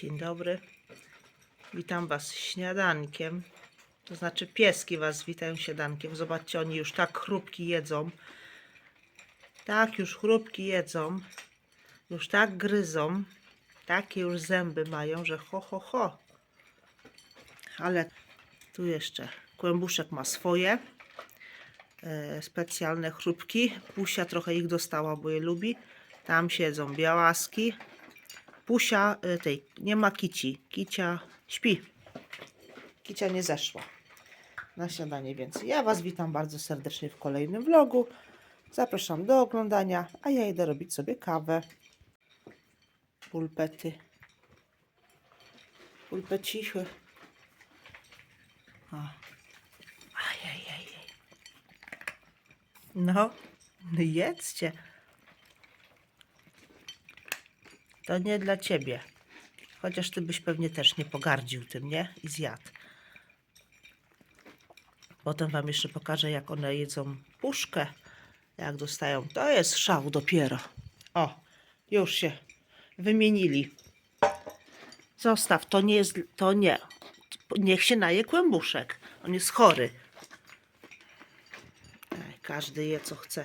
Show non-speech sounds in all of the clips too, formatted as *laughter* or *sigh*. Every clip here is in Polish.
Dzień dobry. Witam Was śniadankiem. To znaczy pieski Was witają śniadankiem. Zobaczcie, oni już tak chrupki jedzą. Tak już chrupki jedzą. Już tak gryzą. Takie już zęby mają, że ho, ho, ho. Ale tu jeszcze kłębuszek ma swoje e, specjalne chrupki. Pusia trochę ich dostała, bo je lubi. Tam siedzą białaski. Pusia y, tej, nie ma kici. Kicia śpi. Kicia nie zeszła na śniadanie, więc ja Was witam bardzo serdecznie w kolejnym vlogu. Zapraszam do oglądania, a ja idę robić sobie kawę. Pulpety. Pulpecichy. O. Ajajajaj. No, jedzcie. To nie dla ciebie. Chociaż ty byś pewnie też nie pogardził tym, nie? I zjadł. Potem wam jeszcze pokażę, jak one jedzą puszkę. Jak dostają. To jest szał dopiero. O, już się wymienili. Zostaw, to nie jest, to nie. Niech się naje kłębuszek. On jest chory. Każdy je co chce.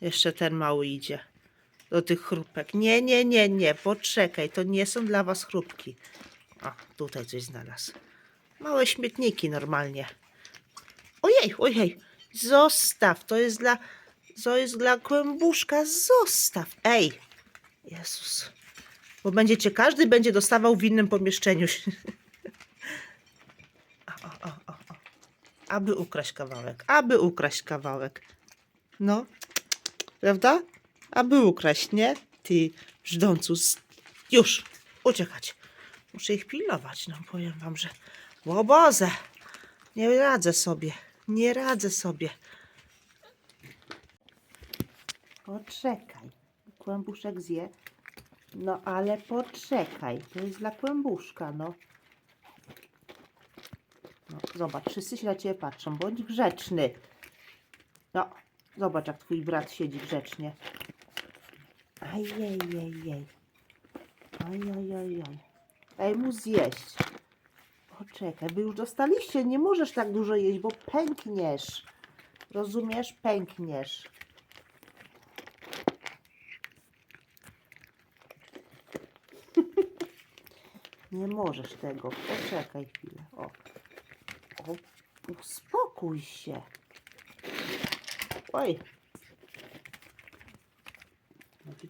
Jeszcze ten mały idzie do tych chrupek. Nie, nie, nie, nie, poczekaj, to nie są dla was chrupki. O, tutaj coś znalazł. Małe śmietniki normalnie. Ojej, ojej, zostaw, to jest dla, to jest dla kłębuszka, zostaw. Ej, Jezus. Bo będziecie, każdy będzie dostawał w innym pomieszczeniu. *laughs* O, o, o. Aby ukraść kawałek, aby ukraść kawałek. No, prawda? Aby ukraść, nie? Ty brzdącu. z- Już, uciekać. Muszę ich pilnować, no powiem wam, że łoboze. Nie radzę sobie, nie radzę sobie. Poczekaj, kłębuszek zje. No ale poczekaj, to jest dla kłębuszka, no. No, zobacz, wszyscy się na ciebie patrzą, bądź grzeczny. No, zobacz, jak twój brat siedzi grzecznie. Ajajajaj. Ajajajaj. Daj mu zjeść. Poczekaj, wy już dostaliście, nie możesz tak dużo jeść, bo pękniesz. Rozumiesz? Pękniesz. *laughs* Nie możesz tego. Poczekaj chwilę. O. o uspokój się. Oj.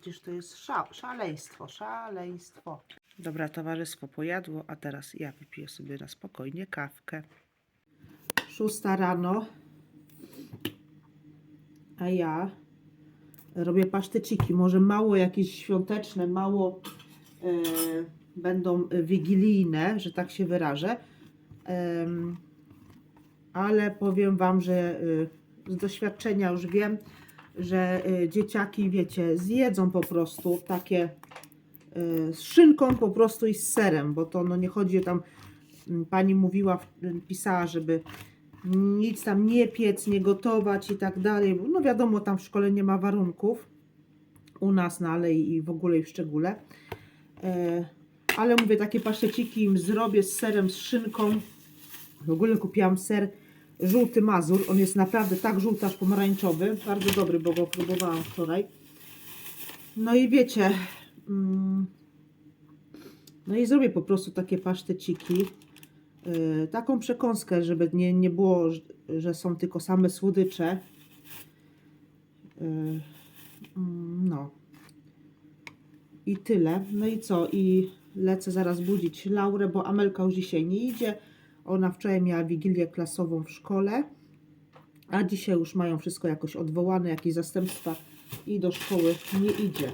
Przecież to jest sza szaleństwo, szaleństwo. Dobra, towarzystwo pojadło, a teraz ja wypiję sobie na spokojnie kawkę. Szósta rano, a ja robię paszteciki. Może mało jakieś świąteczne, mało e, będą wigilijne, że tak się wyrażę. Em, ale powiem Wam, że y, z doświadczenia już wiem, że y, dzieciaki, wiecie, zjedzą po prostu takie y, z szynką po prostu i z serem, bo to no nie chodzi tam, mm, pani mówiła, pisała, żeby nic tam nie piec, nie gotować i tak dalej. No wiadomo, tam w szkole nie ma warunków, u nas, no ale i i w ogóle i w szczególe. E, ale mówię, takie paszteciki im zrobię z serem, z szynką. W ogóle kupiłam ser żółty mazur. On jest naprawdę tak żółty, aż pomarańczowy. Bardzo dobry, bo go próbowałam wczoraj. No i wiecie, mm, no i zrobię po prostu takie paszteciki. Yy, taką przekąskę, żeby nie, nie było, że- są tylko same słodycze. Yy, mm, no. I tyle. No i co? I lecę zaraz budzić Laurę, bo Amelka już dzisiaj nie idzie. Ona wczoraj miała wigilię klasową w szkole, a dzisiaj już mają wszystko jakoś odwołane, jakieś zastępstwa i do szkoły nie idzie.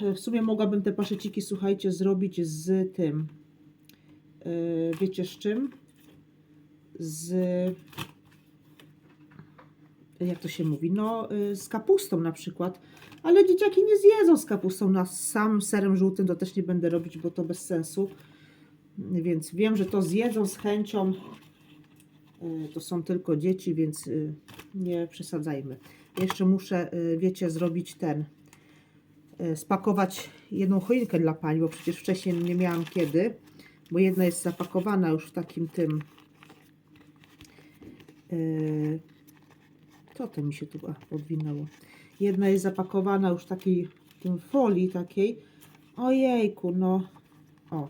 W sumie mogłabym te paszeciki, słuchajcie, zrobić z tym. Yy, wiecie z czym? Z. Jak to się mówi? No, yy, z kapustą na przykład. Ale dzieciaki nie zjedzą z kapustą na sam serem żółtym, to też nie będę robić, bo to bez sensu. Więc wiem, że to zjedzą z chęcią. Y, To są tylko dzieci, więc y, nie przesadzajmy. Jeszcze muszę, y, wiecie, zrobić ten e, spakować jedną choinkę dla pani, bo przecież wcześniej nie miałam kiedy, bo jedna jest zapakowana już w takim tym. e, Co to mi się tu a, podwinęło? Jedna jest zapakowana już w takiej tym folii takiej. Ojejku, no. O.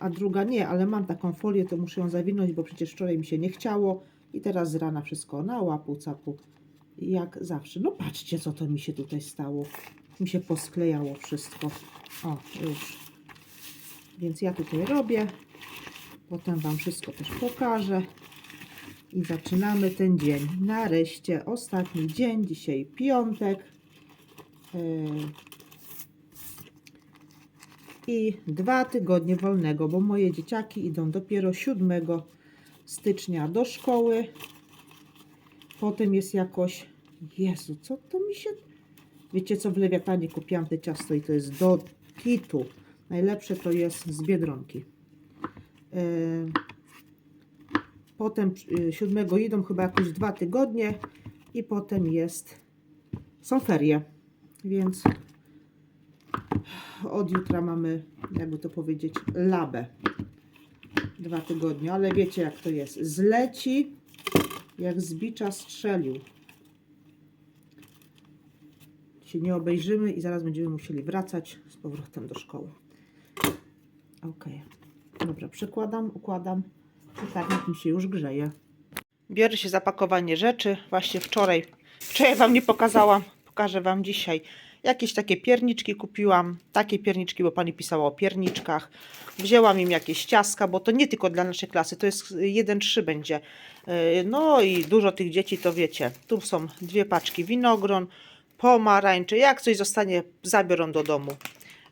A, druga nie, ale mam taką folię, to muszę ją zawinąć, bo przecież wczoraj mi się nie chciało. I teraz z rana wszystko na łapu, capu. Jak zawsze. No patrzcie, co to mi się tutaj stało. Mi się posklejało wszystko. O, już. Więc ja tutaj robię. Potem Wam wszystko też pokażę. I zaczynamy ten dzień. Nareszcie ostatni dzień. Dzisiaj piątek. Yy. I dwa tygodnie wolnego, bo moje dzieciaki idą dopiero 7 stycznia do szkoły. Potem jest jakoś. Jezu, co to mi się. Wiecie co, w Lewiatanie kupiłam te ciasto i to jest do kitu. Najlepsze to jest z biedronki. Yy, Potem yy, siódmego idą chyba jakoś dwa tygodnie i potem jest. Są ferie, więc od jutra mamy, jakby to powiedzieć, labę. Dwa tygodnie, ale wiecie jak to jest. Zleci jak z bicza strzelił. Się nie obejrzymy i zaraz będziemy musieli wracać z powrotem do szkoły. Ok. Dobra, przekładam, układam. Piekarnik mi się już grzeje. Bierze się zapakowanie rzeczy. Właśnie wczoraj, wczoraj Wam nie pokazałam, pokażę Wam dzisiaj. Jakieś takie pierniczki kupiłam. Takie pierniczki, bo Pani pisała o pierniczkach. Wzięłam im jakieś ciaska, bo to nie tylko dla naszej klasy, to jest 1-3 będzie. Yy, No i dużo tych dzieci, to wiecie. Tu są dwie paczki winogron, pomarańcze. Jak coś zostanie, zabiorą do domu.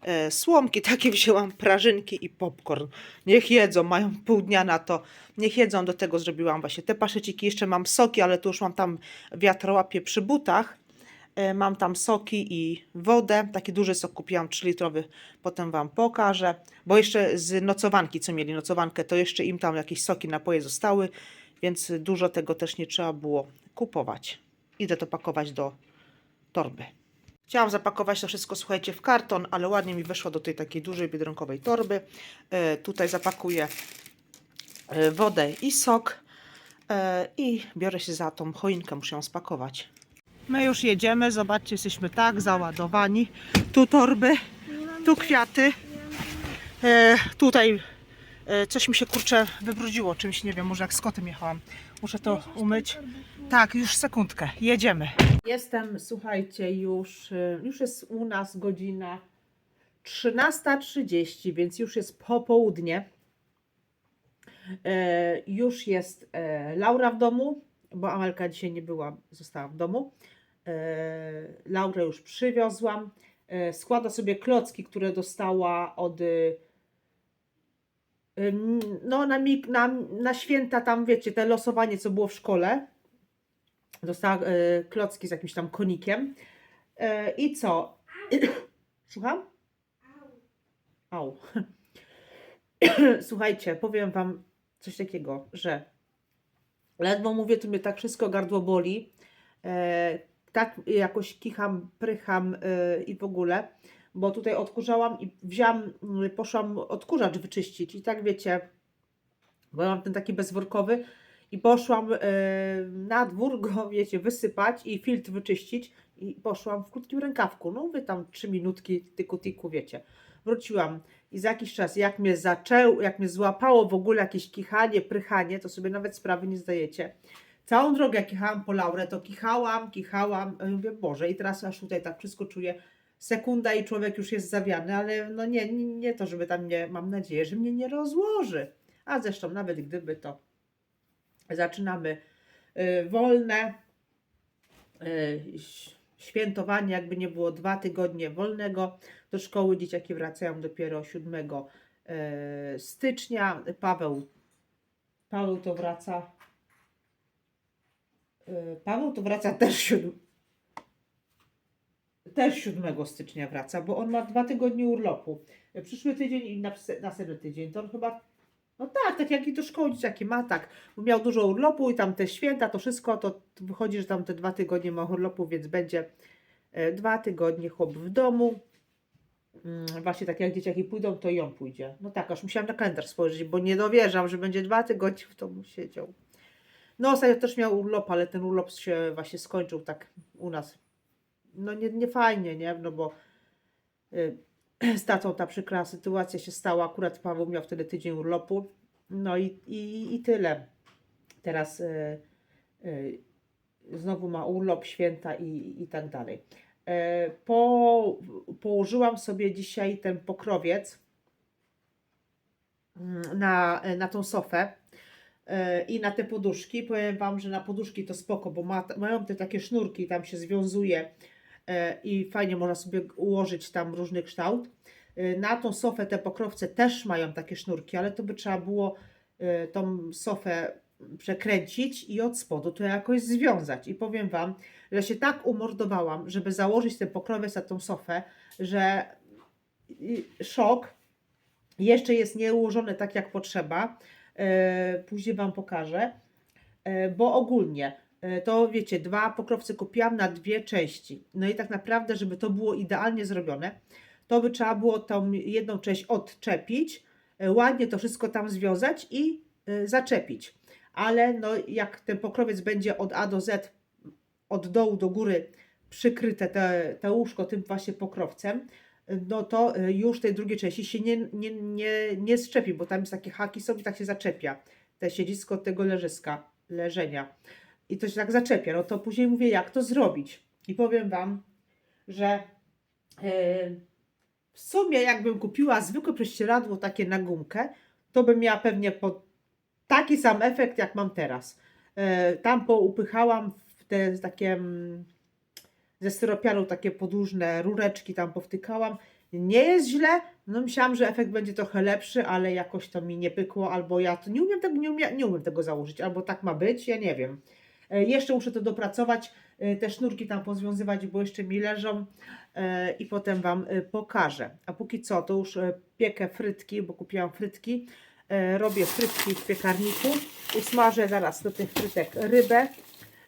E, Słomki *laughs* takie wzięłam, prażynki i popcorn. Niech jedzą, mają pół dnia na to. Niech jedzą, do tego zrobiłam właśnie te paszeciki. Jeszcze mam soki, ale tu już mam tam wiatrołapie przy butach. E, Mam tam soki i wodę. Taki duży sok kupiłam, 3-litrowy. Potem Wam pokażę. Bo jeszcze z nocowanki, co mieli nocowankę, to jeszcze im tam jakieś soki, napoje zostały. Więc dużo tego też nie trzeba było kupować. Idę to pakować do torby. Chciałam zapakować to wszystko, słuchajcie, w karton, ale ładnie mi weszło do tej takiej dużej biedronkowej torby. E, tutaj zapakuję e, wodę i sok i biorę się za tą choinkę, muszę ją spakować. My już jedziemy, zobaczcie, jesteśmy tak załadowani. Tu torby, tu kwiaty, e, tutaj e, coś mi się kurczę wybrudziło, czymś nie wiem, może jak z kotem jechałam. Muszę to umyć. Tak, już sekundkę, jedziemy. Jestem, słuchajcie, już, y, już jest u nas godzina 13.30, więc już jest popołudnie. E, już jest e, Laura w domu, bo Amelka dzisiaj nie była, została w domu. E, Laurę już przywiozłam. E, składa sobie klocki, które dostała od. ym, No, na, na, na święta, tam wiecie, te losowanie, co było w szkole. Dostała e, klocki z jakimś tam konikiem. E, I co? *coughs* Słucham? Au. *coughs* Słuchajcie, powiem Wam coś takiego, że ledwo mówię, to mnie tak wszystko gardło boli. Tak jakoś kicham, prycham e, i w ogóle, bo tutaj odkurzałam i wziąłam, mm, poszłam odkurzacz wyczyścić i tak wiecie, bo mam ten taki bezworkowy i poszłam e, na dwór go, *laughs* wiecie, wysypać i filtr wyczyścić i poszłam w krótkim rękawku, no wy tam trzy minutki tyku tyku, wiecie. Wróciłam i za jakiś czas, jak mnie zaczęł, jak mnie złapało w ogóle jakieś kichanie, prychanie, to sobie nawet sprawy nie zdajecie. Całą drogę jak jechałam po Laurę, to kichałam, kichałam, e, mówię, Boże, i teraz aż tutaj tak wszystko czuję, sekunda i człowiek już jest zawiany, ale no nie, nie, nie to, żeby tam mnie, mam nadzieję, że mnie nie rozłoży. A zresztą nawet gdyby to zaczynamy y, wolne y, świętowanie, jakby nie było dwa tygodnie wolnego. Do szkoły dzieciaki wracają dopiero 7 y, stycznia. Paweł, Paweł to wraca. Y, Paweł to wraca też 7, też 7 stycznia wraca, bo on ma dwa tygodnie urlopu. Przyszły tydzień i nas- następny tydzień. To on chyba no tak, tak jak i do szkoły dzieciaki ma, tak. Miał dużo urlopu i tam te święta, to wszystko, to wychodzi, że tam te dwa tygodnie ma urlopu, więc będzie E, Dwa tygodnie chłop w domu. Mm, Właśnie tak jak dzieciaki pójdą, to on pójdzie. No tak, aż musiałam na kalendarz spojrzeć, bo nie dowierzam, że będzie dwa tygodnie w domu siedział. No ostatnio też miał urlop, ale ten urlop się właśnie skończył tak u nas. No nie, nie fajnie, nie? No bo y, *clears throat* z tatą ta przykra sytuacja się stała. Akurat Paweł miał wtedy tydzień urlopu. No i, i, i tyle. Teraz y, y, znowu ma urlop, święta i, i tak dalej. E, Po, położyłam sobie dzisiaj ten pokrowiec mm, na, na tą sofę i na te poduszki. Powiem Wam, że na poduszki to spoko, bo ma, mają te takie sznurki, tam się związuje e, i fajnie można sobie ułożyć tam różny kształt. E, Na tą sofę te pokrowce też mają takie sznurki, ale to by trzeba było e, tą sofę przekręcić i od spodu to jakoś związać. I powiem Wam, że się tak umordowałam, żeby założyć ten pokrowiec na tą sofę, że szok. Jeszcze jest nieułożone tak jak potrzeba. E, Później Wam pokażę. E, Bo ogólnie e, to wiecie, dwa pokrowce kupiłam na dwie części. No i tak naprawdę, żeby to było idealnie zrobione, to by trzeba było tą jedną część odczepić, ładnie to wszystko tam związać i zaczepić. Ale no, jak ten pokrowiec będzie od A do Z, od dołu do góry przykryte te, te łóżko tym właśnie pokrowcem, no to e, już tej drugiej części się nie, nie, nie, nie zczepi, bo tam jest takie haki i tak się zaczepia. Te siedzisko tego leżyska, leżenia. I to się tak zaczepia. No to później mówię, jak to zrobić. I powiem Wam, że e, w sumie jakbym kupiła zwykłe prześcieradło takie na gumkę, to bym miała pewnie po taki sam efekt, jak mam teraz. E, Tam poupychałam w te takie mm, ze styropianu takie podłużne rureczki tam powtykałam. Nie jest źle, no myślałam, że efekt będzie trochę lepszy, ale jakoś to mi nie pykło, albo ja to nie umiem tego, nie umiem, nie umiem tego założyć, albo tak ma być, ja nie wiem. E, Jeszcze muszę to dopracować, e, te sznurki tam pozwiązywać, bo jeszcze mi leżą e, i potem Wam pokażę. A póki co, to już piekę frytki, bo kupiłam frytki. Robię frytki w piekarniku. Usmażę zaraz do tych frytek rybę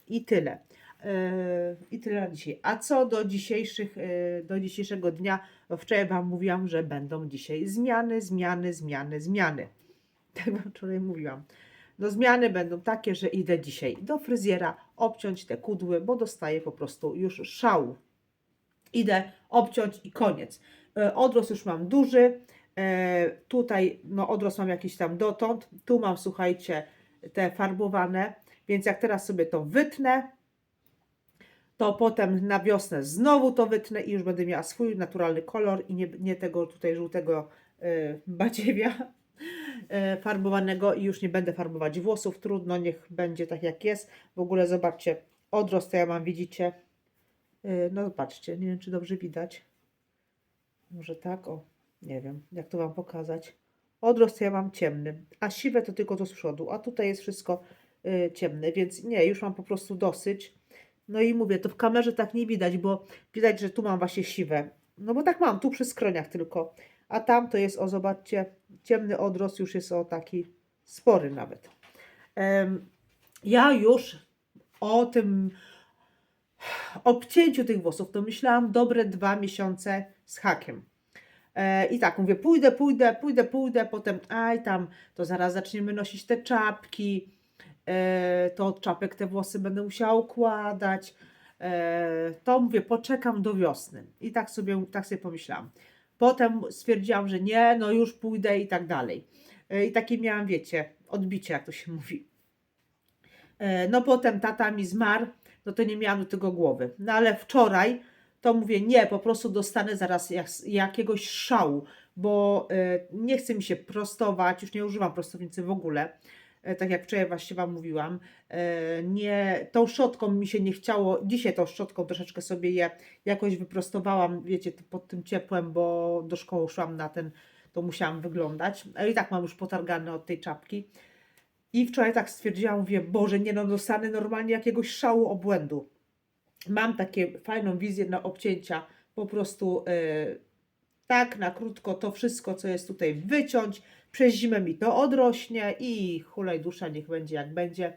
i tyle. E, I tyle na dzisiaj. A co do dzisiejszych, e, do dzisiejszego dnia, no wczoraj Wam mówiłam, że będą dzisiaj zmiany, zmiany, zmiany, zmiany. *laughs* Tak Wam wczoraj mówiłam. No zmiany będą takie, że idę dzisiaj do fryzjera obciąć te kudły, bo dostaję po prostu już szału. Idę obciąć i koniec. E, Odrost już mam duży. Tutaj no odrost mam jakiś tam dotąd. Tu mam, słuchajcie, te farbowane. Więc jak teraz sobie to wytnę, to potem na wiosnę znowu to wytnę i już będę miała swój naturalny kolor i nie, nie tego tutaj żółtego y, badziewia y, farbowanego i już nie będę farbować włosów. Trudno, niech będzie tak jak jest. W ogóle zobaczcie, odrost to ja mam, widzicie? Y, no zobaczcie, nie wiem czy dobrze widać. Może tak, o, nie wiem, jak to Wam pokazać. Odrost ja mam ciemny, a siwe to tylko to z przodu, a tutaj jest wszystko y, ciemne, więc nie, już mam po prostu dosyć. No i mówię, to w kamerze tak nie widać, bo widać, że tu mam właśnie siwe. No bo tak mam, tu przy skroniach tylko. A tam to jest, o zobaczcie, ciemny odrost już jest o taki spory nawet. Em, ja już o tym obcięciu tych włosów to myślałam dobre dwa miesiące z hakiem. E, I tak mówię, pójdę, pójdę, pójdę, pójdę, potem aj tam, to zaraz zaczniemy nosić te czapki, to od czapek te włosy będę musiała układać. E, to mówię, poczekam do wiosny. I tak sobie, tak sobie pomyślałam. Potem stwierdziłam, że nie, no już pójdę i tak dalej. E, I takie miałam, wiecie, odbicie, jak to się *laughs* mówi. E, No potem tata mi zmarł, no to nie miałam do tego głowy. No ale wczoraj to mówię, nie, po prostu dostanę zaraz jak, jakiegoś szału, bo e, nie chce mi się prostować, już nie używam prostownicy w ogóle, e, tak jak wczoraj właśnie Wam mówiłam. E, nie, tą szczotką mi się nie chciało, dzisiaj tą szczotką troszeczkę sobie je jakoś wyprostowałam, wiecie, pod tym ciepłem, bo do szkoły szłam na ten, to musiałam wyglądać. A i tak mam już potargane od tej czapki. I wczoraj tak stwierdziłam, mówię, Boże, nie no, dostanę normalnie jakiegoś szału obłędu. Mam takie fajną wizję na obcięcia, po prostu e, tak na krótko to wszystko, co jest tutaj wyciąć, przez zimę mi to odrośnie i hulaj dusza, niech będzie jak będzie.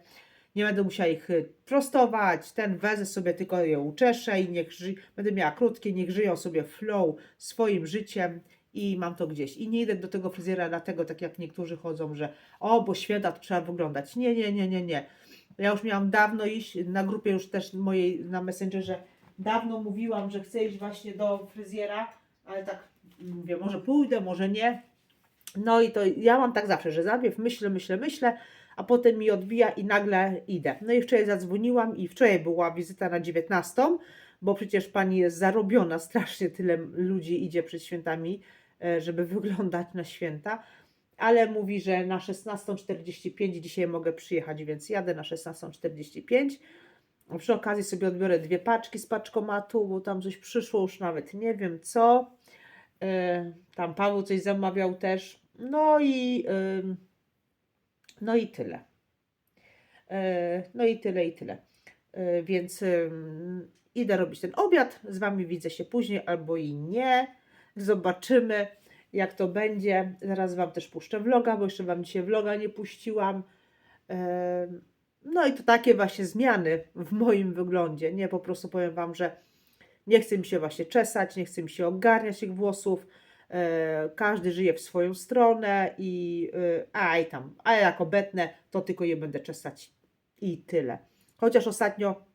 nie będę musiała ich y, prostować, ten wezę sobie tylko je uczeszę i niech ży... będę miała krótkie, niech żyją sobie flow swoim życiem i mam to gdzieś. I nie idę do tego fryzjera dlatego, tak jak niektórzy chodzą, że o, bo święta to trzeba wyglądać. Nie, nie, nie, nie, nie. Ja już miałam dawno iść, na grupie już też mojej, na Messengerze, dawno mówiłam, że chcę iść właśnie do fryzjera, ale tak mówię, może pójdę, może nie. No i to ja mam tak zawsze, że zabiew, myślę, myślę, myślę, a potem mi odbija i nagle idę. No i wczoraj zadzwoniłam i wczoraj była wizyta na 19, bo przecież pani jest zarobiona, strasznie tyle ludzi idzie przed świętami, e, żeby wyglądać na święta. Ale mówi, że na 16.45 dzisiaj mogę przyjechać, więc jadę na 16.45. Przy okazji sobie odbiorę dwie paczki z paczkomatu, bo tam coś przyszło, już nawet nie wiem co. E, Tam Paweł coś zamawiał też. No i, no i tyle. E, No i tyle, i tyle. E, Więc idę robić ten obiad. Z Wami widzę się później albo i nie. Zobaczymy, jak to będzie. Zaraz Wam też puszczę vloga, bo jeszcze Wam dzisiaj vloga nie puściłam. No i to takie właśnie zmiany w moim wyglądzie. Nie, po prostu powiem Wam, że nie chce mi się właśnie czesać, nie chce mi się ogarniać tych włosów. E, każdy żyje w swoją stronę i e, a i tam, a ja jak obetnę, to tylko je będę czesać i tyle. Chociaż ostatnio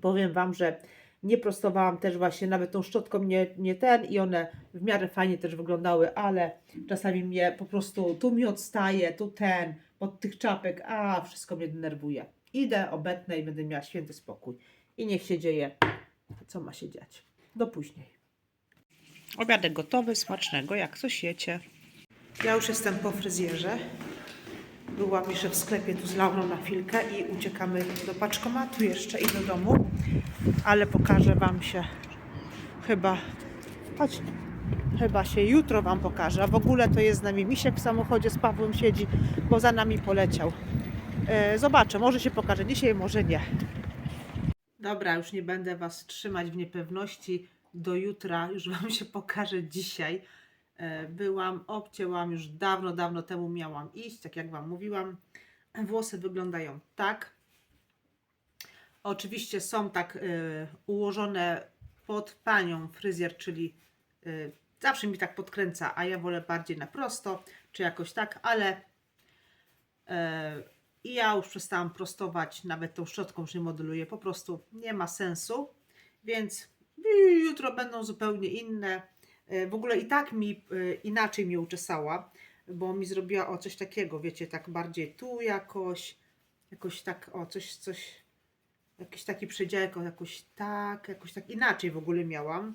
powiem Wam, że nie prostowałam też właśnie nawet tą szczotką nie, nie ten i one w miarę fajnie też wyglądały, ale czasami mnie po prostu tu mi odstaje, tu ten, od tych czapek, a wszystko mnie denerwuje. Idę, obetnę i będę miała święty spokój. I niech się dzieje, co ma się dziać. Do później. Obiadek gotowy, smacznego, jak coś jecie. Ja już jestem po fryzjerze. Byłam jeszcze w sklepie tu z Laurą na chwilkę i uciekamy do paczkomatu jeszcze i do domu. Ale pokażę Wam się chyba, chodź, chyba się jutro Wam pokażę. A w ogóle to jest z nami Misiek w samochodzie z Pawłem siedzi, bo za nami poleciał. E, zobaczę, może się pokaże dzisiaj, może nie. Dobra, już nie będę Was trzymać w niepewności. Do jutra już Wam się pokażę dzisiaj. E, Byłam, obcięłam już dawno, dawno temu miałam iść, tak jak Wam mówiłam. Włosy wyglądają tak. Oczywiście są tak e, ułożone pod panią fryzjer, czyli zawsze mi tak podkręca, a ja wolę bardziej na prosto, czy jakoś tak, ale e, i ja już przestałam prostować, nawet tą szczotką nie modeluję, po prostu nie ma sensu, więc jutro będą zupełnie inne. E, W ogóle i tak mi e, inaczej mnie uczesała, bo mi zrobiła o coś takiego, wiecie, tak bardziej tu jakoś, jakoś tak, o coś, coś, jakiś taki przedziałek, jakoś tak, jakoś tak inaczej w ogóle miałam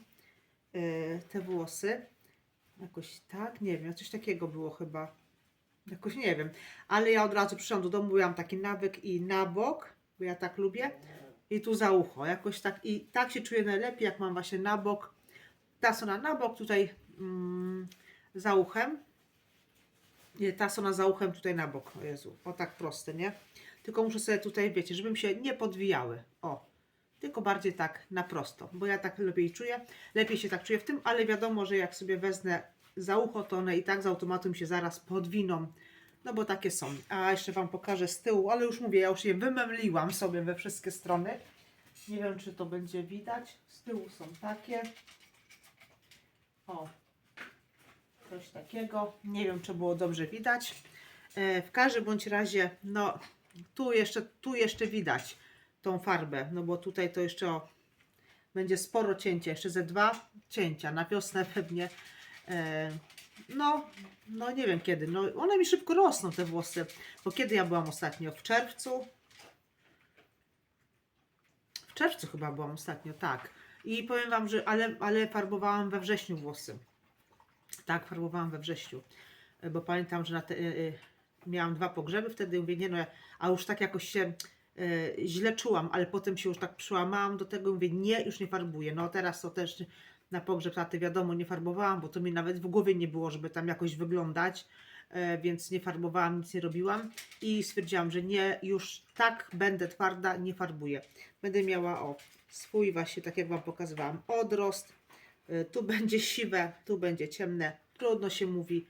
te włosy. Jakoś tak, nie wiem, coś takiego było chyba. Jakoś nie wiem, ale ja od razu przyszłam do domu, miałam taki nawyk i na bok, bo ja tak lubię, i tu za ucho, jakoś tak, i tak się czuję najlepiej, jak mam właśnie na bok, ta strona na bok, tutaj mm, za uchem, nie, ta strona za uchem, tutaj na bok, o Jezu, o tak proste, nie? Tylko muszę sobie tutaj, wiecie, żeby mi się nie podwijały, o, tylko bardziej tak na prosto, bo ja tak lepiej czuję, lepiej się tak czuję w tym, ale wiadomo, że jak sobie wezmę za ucho, to one i tak z automatu się zaraz podwiną, no bo takie są. A jeszcze Wam pokażę z tyłu, ale już mówię, ja już je wymemliłam sobie we wszystkie strony. Nie wiem, czy to będzie widać. Z tyłu są takie. O, coś takiego. Nie wiem, czy było dobrze widać. E, w każdym bądź razie, no tu jeszcze, tu jeszcze widać tą farbę, no bo tutaj to jeszcze o, będzie sporo cięcia, jeszcze ze dwa cięcia na wiosnę *laughs* pewnie. E, no, no nie wiem kiedy. No, one mi szybko rosną te włosy. Bo kiedy ja byłam ostatnio? W czerwcu? W czerwcu chyba byłam ostatnio, tak. I powiem Wam, że ale, ale farbowałam we wrześniu włosy. Tak, farbowałam we wrześniu. E, Bo pamiętam, że te, e, e, miałam dwa pogrzeby wtedy. Mówię, nie no, a już tak jakoś się źle czułam, ale potem się już tak przełamałam do tego. Mówię, nie, już nie farbuję. No teraz to też na pogrzeb taty wiadomo nie farbowałam, bo to mi nawet w głowie nie było, żeby tam jakoś wyglądać, e, więc nie farbowałam, nic nie robiłam i stwierdziłam, że nie, już tak będę twarda, nie farbuję. Będę miała o swój właśnie, tak jak Wam pokazywałam, odrost, e, tu *laughs* będzie siwe, tu będzie ciemne, trudno się mówi,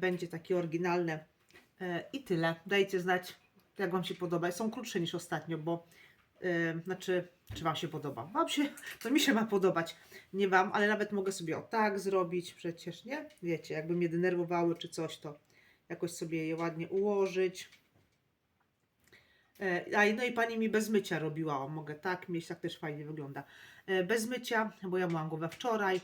będzie takie oryginalne i tyle. Dajcie znać, jak Wam się podoba. Są krótsze niż ostatnio, bo yy, znaczy, czy Wam się podoba? Wam się, *laughs* to mi się ma podobać, nie Wam, ale nawet mogę sobie o tak zrobić przecież, nie? Wiecie, jakby mnie denerwowały czy coś, to jakoś sobie je ładnie ułożyć. E, A no i pani mi bez mycia robiła, o, mogę tak mieć, tak też fajnie wygląda. E, Bez mycia, bo ja myłam go we wczoraj.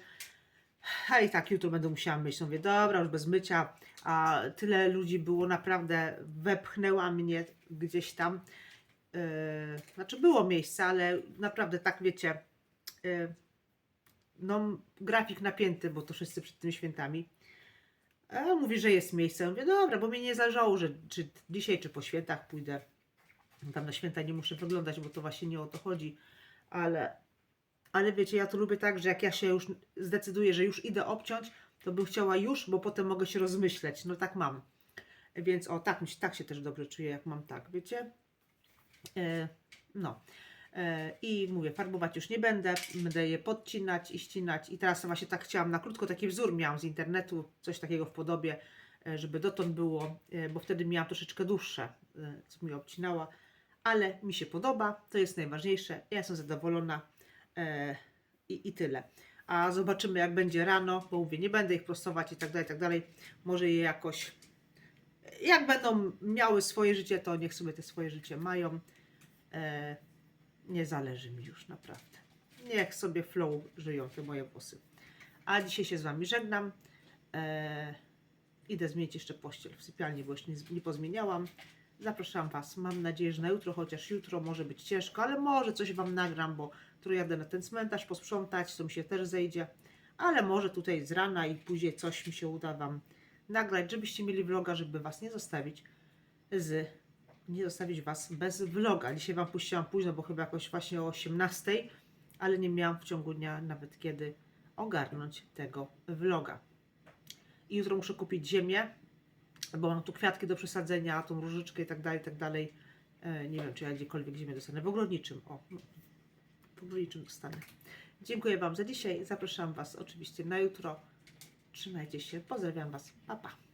A i tak jutro będę musiała. No mówię, dobra, już bez mycia. A tyle ludzi było, naprawdę wepchnęła mnie gdzieś tam. E, Znaczy było miejsce, ale naprawdę tak wiecie, e, no grafik napięty, bo to wszyscy przed tymi świętami. A mówi, że jest miejsce. Ja Mówię, dobra, bo mi nie zależało, że czy dzisiaj, czy po świętach pójdę. Tam na święta nie muszę wyglądać, bo to właśnie nie o to chodzi. Ale, ale wiecie, ja to lubię tak, że jak ja się już zdecyduję, że już idę obciąć, to bym chciała już, bo potem mogę się rozmyśleć. No tak mam. Więc o, tak, tak się też dobrze czuję, jak mam tak, wiecie? E, no. E, I mówię, farbować już nie będę, będę je podcinać i ścinać. I teraz właśnie tak chciałam, na krótko taki wzór miałam z internetu, coś takiego w podobie, e, żeby dotąd było, e, bo wtedy miałam troszeczkę dłuższe, e, co mi obcinała, ale mi się podoba, to jest najważniejsze, ja jestem zadowolona i, i tyle. A zobaczymy jak będzie rano, bo mówię, nie będę ich prostować i tak dalej, i tak dalej. Może je jakoś, jak będą miały swoje życie, to niech sobie te swoje życie mają. E, nie zależy mi już naprawdę. Niech sobie flow żyją te moje włosy. A dzisiaj się z Wami żegnam. E, idę zmienić jeszcze pościel w sypialni, bo jeszcze nie, nie pozmieniałam. Zapraszam Was. Mam nadzieję, że na jutro, chociaż jutro może być ciężko, ale może coś Wam nagram, bo jutro jadę na ten cmentarz posprzątać, to mi się też zejdzie. Ale może tutaj z rana i później coś mi się uda Wam nagrać, żebyście mieli vloga, żeby Was nie zostawić z nie zostawić Was bez vloga. Dzisiaj Wam puściłam późno, bo chyba jakoś właśnie o 18, ale nie miałam w ciągu dnia nawet kiedy ogarnąć tego vloga. I jutro muszę kupić ziemię, bo mam tu kwiatki do przesadzenia, tą różyczkę i tak dalej, tak dalej. E, Nie wiem, czy ja gdziekolwiek ziemię dostanę. W ogrodniczym, o, ogrodniczym dostanę. Dziękuję Wam za dzisiaj. Zapraszam Was oczywiście na jutro. Trzymajcie się. Pozdrawiam Was. Pa, pa.